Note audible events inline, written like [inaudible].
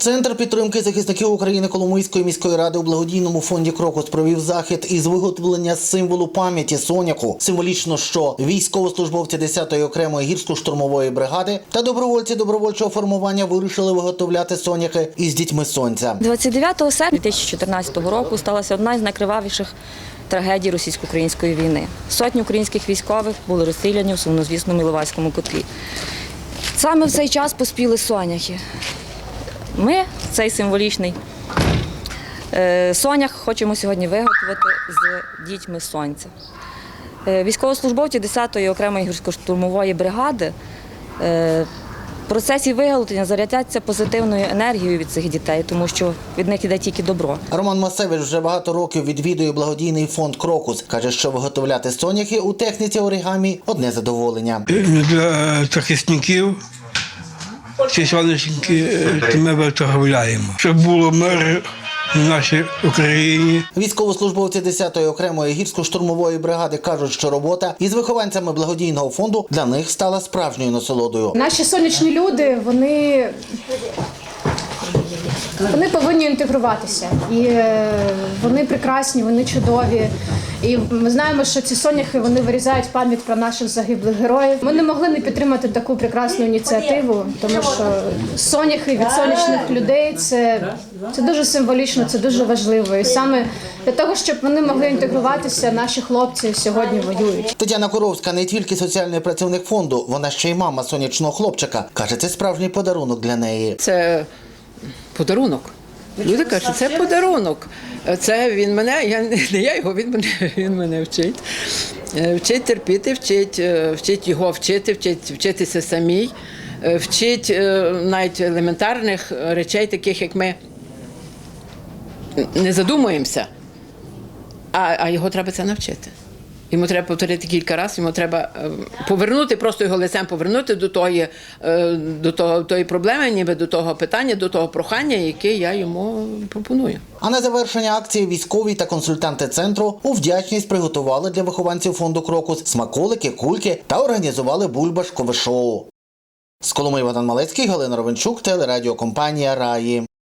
Центр підтримки захисників України Коломийської міської ради у благодійному фонді Крокус провів захід із виготовлення символу пам'яті соняку. Символічно, що військовослужбовці 10-ї окремої гірсько-штурмової бригади та добровольці добровольчого формування вирішили виготовляти соняки із дітьми сонця. 29 серпня 2014 року сталася одна із найкривавіших трагедій російсько-української війни. Сотні українських військових були розстріляні у сумнозвісному Іловайському котлі. Саме в цей час поспіли соняхи. Ми цей символічний е, сонях хочемо сьогодні виготовити з дітьми сонця. Е, Військовослужбовці 10-ї окремої гірсько-штурмової бригади е, в процесі виготовлення зарядяться позитивною енергією від цих дітей, тому що від них іде тільки добро. Роман Масевич вже багато років відвідує благодійний фонд Крокус. каже, що виготовляти соняхи у техніці оригамі одне задоволення. для захисників ці сонячники то ми виготовляємо. Щоб було мир в нашій Україні. Військовослужбовці 10-ї окремої гірсько-штурмової бригади кажуть, що робота із вихованцями благодійного фонду для них стала справжньою насолодою. Наші сонячні люди, вони, вони повинні інтегруватися. І е, вони прекрасні, вони чудові. І ми знаємо, що ці соняхи вони вирізають пам'ять про наших загиблих героїв. Ми не могли не підтримати таку прекрасну ініціативу, тому що соняхи від сонячних людей це, це дуже символічно, це дуже важливо. І саме для того, щоб вони могли інтегруватися, наші хлопці сьогодні воюють. Тетяна Коровська не тільки соціальний працівник фонду, вона ще й мама сонячного хлопчика. каже, це справжній подарунок для неї. Це подарунок. Люди кажуть, це подарунок. Це він мене, я не я його, він мене, [laughs] він мене вчить. Е, Вчить терпіти, вчить, е, вчить його вчити, вчить вчитися самій, е, вчить навіть елементарних речей, таких як ми не задумуємося, а, а його треба це навчити. Йому треба повторити кілька разів, йому треба е, повернути, просто його лицем повернути до тої, е, до того, тої проблеми, ніби до того питання, до того прохання, яке я йому пропоную. А на завершення акції військові та консультанти центру у вдячність приготували для вихованців фонду Крокус смаколики, кульки та організували бульбашкове шоу. З Коломиї Богдан Малецький, Галина Ровенчук, телерадіокомпанія Раї.